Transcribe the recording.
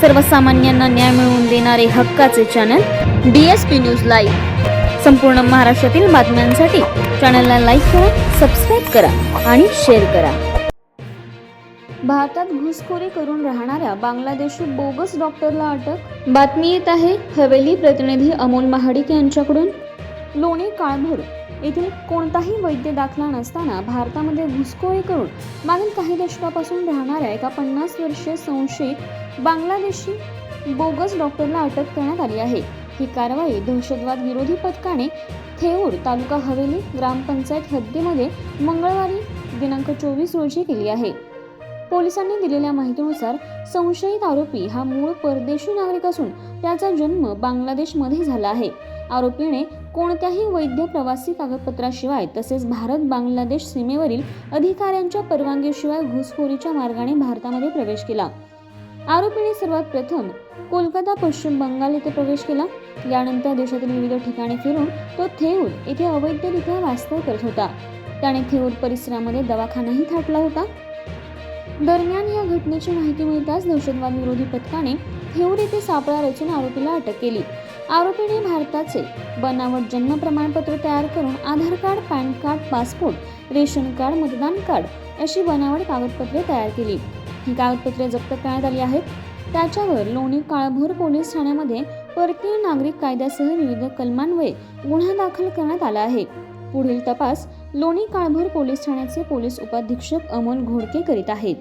सर्वसामान्यांना न्याय मिळवून देणारे हक्काचे channel D S P news live संपूर्ण महाराष्ट्रातील बातम्यांसाठी चॅनलला लाईक करा सबस्क्राईब करा आणि शेअर करा. भारतात घुसखोरी करून राहणाऱ्या बांगलादेशी बोगस डॉक्टरला अटक? बातमी येत आहे हवेली प्रतिनिधी अमोल महाडिक यांच्याकडून. लोणी काळभोर येथील कोणताही वैद्य दाखला नसताना भारतामध्ये घुसखोरी करून मागील काही दशकापासून राहणाऱ्या एका पन्नास वर्षीय संशयित बांगलादेशी बोगस डॉक्टरला अटक करण्यात आली आहे. ही कारवाई दहशतवाद विरोधी पथकाने थेऊर तालुका हवेली ग्रामपंचायत हद्दीमध्ये मंगळवारी दिनांक चोवीस रोजी केली आहे. पोलिसांनी दिलेल्या माहितीनुसार संशयित आरोपी हा मूळ परदेशी नागरिक असून त्याचा जन्म बांगलादेशमध्ये झाला आहे. आरोपीने कोणत्याही वैध प्रवासी कागदपत्राशिवाय तसेच भारत बांगलादेश सीमेवरील अधिकाऱ्यांच्या परवानगीशिवाय घुसखोरीच्या मार्गाने भारतामध्ये प्रवेश केला. आरोपीने सर्वात प्रथम कोलकाता पश्चिम बंगाल येथे प्रवेश केला. यानंतर देशातील विविध ठिकाणी फिरून तो थेऊर येथे अवैधरित्या वास्तव करत होता. त्याने थेऊर परिसरामध्ये दवाखानाही थाटला होता. दरम्यान या घटनेची माहिती मिळताच दहशतवाद विरोधी पथकाने थेऊर येथे सापळा रचून आरोपीला अटक केली. आरोपीने भारताचे बनावट जन्म प्रमाणपत्र तयार करून Aadhaar card pan card passport ration card मतदान कार्ड अशी बनावट कागदपत्रे तयार केली. ही कागदपत्रे जप्त करण्यात आली आहेत. त्याच्यावर लोणी काळभोर पोलीस ठाण्यामध्ये परकीय नागरिक कायद्यासह विविध कलमांवये गुन्हा दाखल करण्यात आला आहे. पुढील तपास लोणी काळभोर पोलीस ठाण्याचे पोलीस उपाधीक्षक अमोल घोडके करीत आहेत.